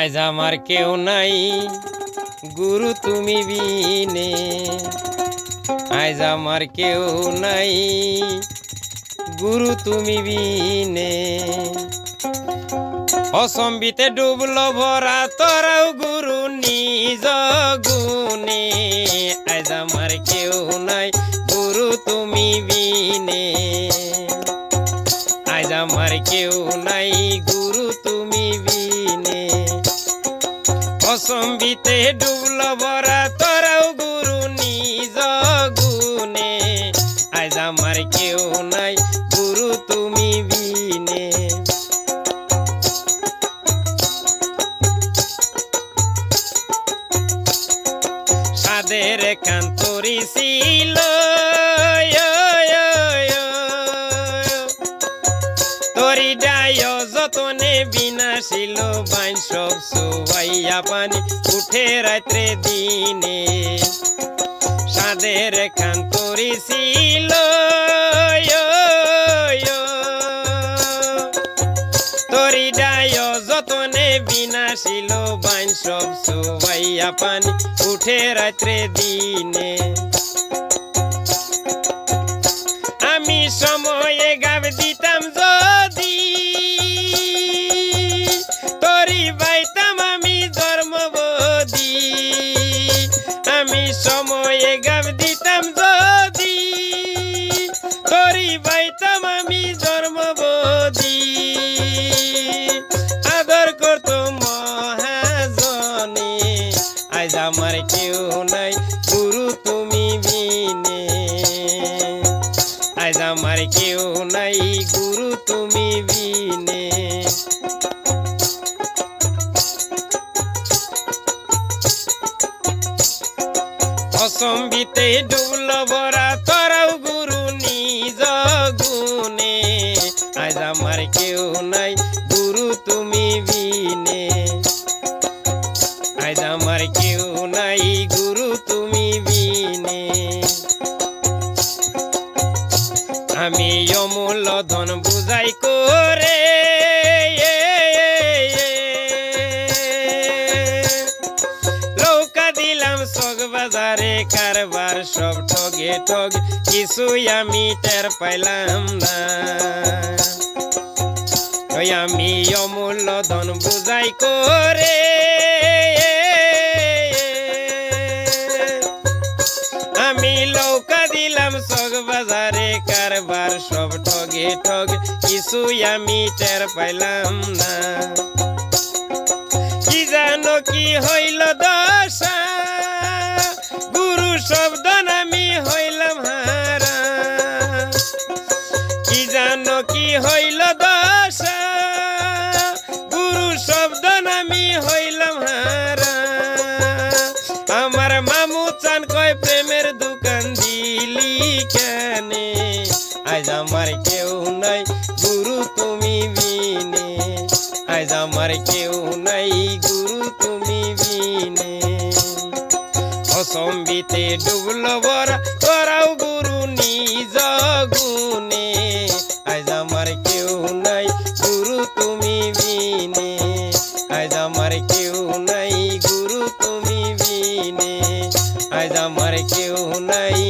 আজ আমার কেউ নাই, গুরু তুমি বিনে। আজ আমার কেউ নাই, গুরু তুমি বিনে। অসম্বিতে ডুবল ভরা তোরাও গুরু নিজ গুণে। আজ আমার কেউ নাই বিনে অসম্বিতে ডুবল ভরা তোরাও গুরু নিজ গুণে। আজ আমার কেউ নাই গুরু তুমি বিনে। সাদের কান্তরি ছিল পানি উঠে রাত্রে দিনে। সাদের কান্তরি ছিল তরি ডায় যতনে বিনাশিল বাইন সব সবাইয়া পানি উঠে রাত্রে দিনে। তরি বাইতাম আমি জন্মবদি আদর করতো মহাজনে। আজ আমার কেউ নাই, গুরু তুমি বিনে। আজ আমার কেউ নাই, গুরু তুমি বিনে। অসম্বিতে ডুবল বরা তরাও আজ আমার কেউ নাই, গুরু তুমি বিনে। আমি অমূল্য ধন বুঝাই করে। লৌকা দিলাম সগ বাজারে, কারবার সব ঠগে ঠগ, কিছুই আমি টের পাইলাম না। আমি অমূল্য ধন বুঝাই করে। ঠগে ঠগ কিছুই আমি টের পাইলাম না। কি জানো কি হইল দশা? গুরু শব্দ আমি হইলাম হারা। কি জানো কি হইল দশা? গুরু শব্দ আমি হইলাম হারা। আমার কেউ নাই গুরু তুমি বিনে। অসম্বিতে ডুবল বরা করাও গুরু নিজ গুণে। আজ আমার কেউ নাই গুরু তুমি বিনে। আজ আমার কেউ নাই গুরু তুমি বিনে। আজ আমার কেউ নাই